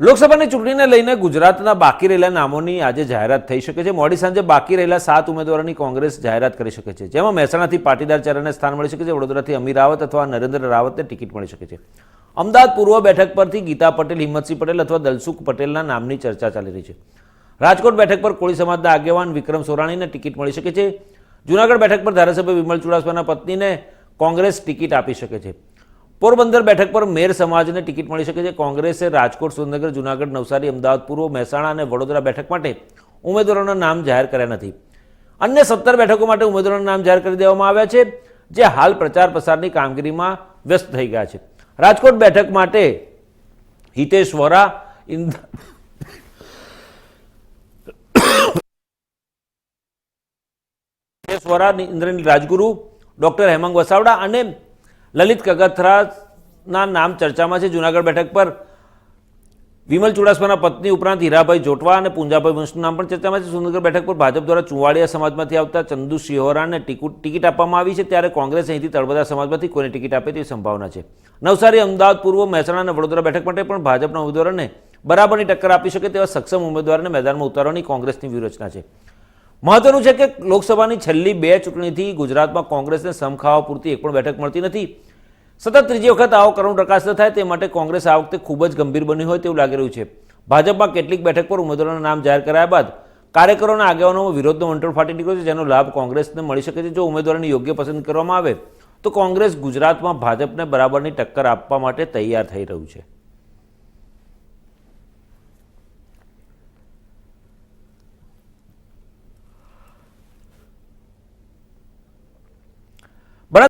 લોકસભાની ચૂંટણીને લઈને ગુજરાતના બાકી રહેલા નામોની આજે જાહેરાત થઈ શકે છે. મોડી સાંજે બાકી રહેલા સાત ઉમેદવારોની કોંગ્રેસ જાહેરાત કરી શકે છે. જેમાં મહેસાણાથી પાટીદાર ચરણને સ્થાન મળી શકે છે. વડોદરાથી અમીર રાવત અથવા નરેન્દ્ર રાવતને ટિકિટ મળી શકે છે. અમદાવાદ પૂર્વ બેઠક પરથી ગીતા પટેલ, હિંમતસિંહ પટેલ અથવા દલસુખ પટેલના નામની ચર્ચા ચાલી રહી છે. રાજકોટ બેઠક પર કોળી સમાજના આગેવાન વિક્રમ સોરાણીને ટિકિટ મળી શકે છે. જૂનાગઢ બેઠક પર ધારાસભ્ય વિમલ ચુડાસમાના પત્નીને કોંગ્રેસ ટિકિટ આપી શકે છે. પોરબંદર બેઠક પર મેર સમાજને ટિકિટ મળી શકે છે. કોંગ્રેસે રાજકોટ, સુરેન્દ્રનગર, જૂનાગઢ, નવસારી, અમદાવાદ, પૂર્વ મહેસાણા અને વડોદરા બેઠક માટે ઉમેદવારોના નામ જાહેર કર્યા નથી. અન્ય સત્તર બેઠકો માટે ઉમેદવારોના નામ જાહેર કરી દેવામાં આવ્યા છે, જે હાલ પ્રચાર પ્રસારની કામગીરીમાં વ્યસ્ત થઈ ગયા છે. રાજકોટ બેઠક માટે હિતેશ વોરા હિતેશ વોરા, ઇન્દ્રનીલ રાજગુરુ, ડોક્ટર હેમંગ વસાવડા અને લલિત કગથરાના નામ ચર્ચામાં છે જૂનાગઢ બેઠક પર. વિમલ ચુડાસમાના પત્ની ઉપરાંત હીરાભાઈ જોટવા અને પૂંજાભાઈ વંશનું નામ પણ ચર્ચામાં છે. સુરેન્દ્રનગર બેઠક પર ભાજપ દ્વારા ચુવાડિયા સમાજમાંથી આવતા ચંદુ શિહોરાને ટિકિટ આપવામાં આવી છે ત્યારે કોંગ્રેસ અહીંથી તળબદા સમાજમાંથી કોઈને ટિકિટ આપે તેવી સંભાવના છે. નવસારી, અમદાવાદ, પૂર્વ મહેસાણા અને વડોદરા બેઠક માટે પણ ભાજપના ઉમેદવારોને બરાબરની ટક્કર આપી શકે તેવા સક્ષમ ઉમેદવારને મેદાનમાં ઉતારવાની કોંગ્રેસની વ્યૂહરચના છે. મહત્વનું છે કે લોકસભાની છેલ્લી બે ચૂંટણીથી ગુજરાતમાં કોંગ્રેસને સમખાવા પૂરતી એક પણ બેઠક મળતી નથી. સતત ત્રીજી વખત આવો કરુણ પ્રકાશ ન થાય તે માટે કોંગ્રેસ આ વખતે ખૂબ જ ગંભીર બની હોય તેવું લાગી રહ્યું છે. ભાજપમાં કેટલીક બેઠક પર ઉમેદવારોના નામ જાહેર કરાયા બાદ કાર્યકરોના આગેવાનોમાં વિરોધનો વંટોળ ફાટી નીકળ્યો છે, જેનો લાભ કોંગ્રેસને મળી શકે છે. જો ઉમેદવારોની યોગ્ય પસંદ કરવામાં આવે, તો કોંગ્રેસ ગુજરાતમાં ભાજપને બરાબરની ટક્કર આપવા માટે તૈયાર થઈ રહ્યું છે.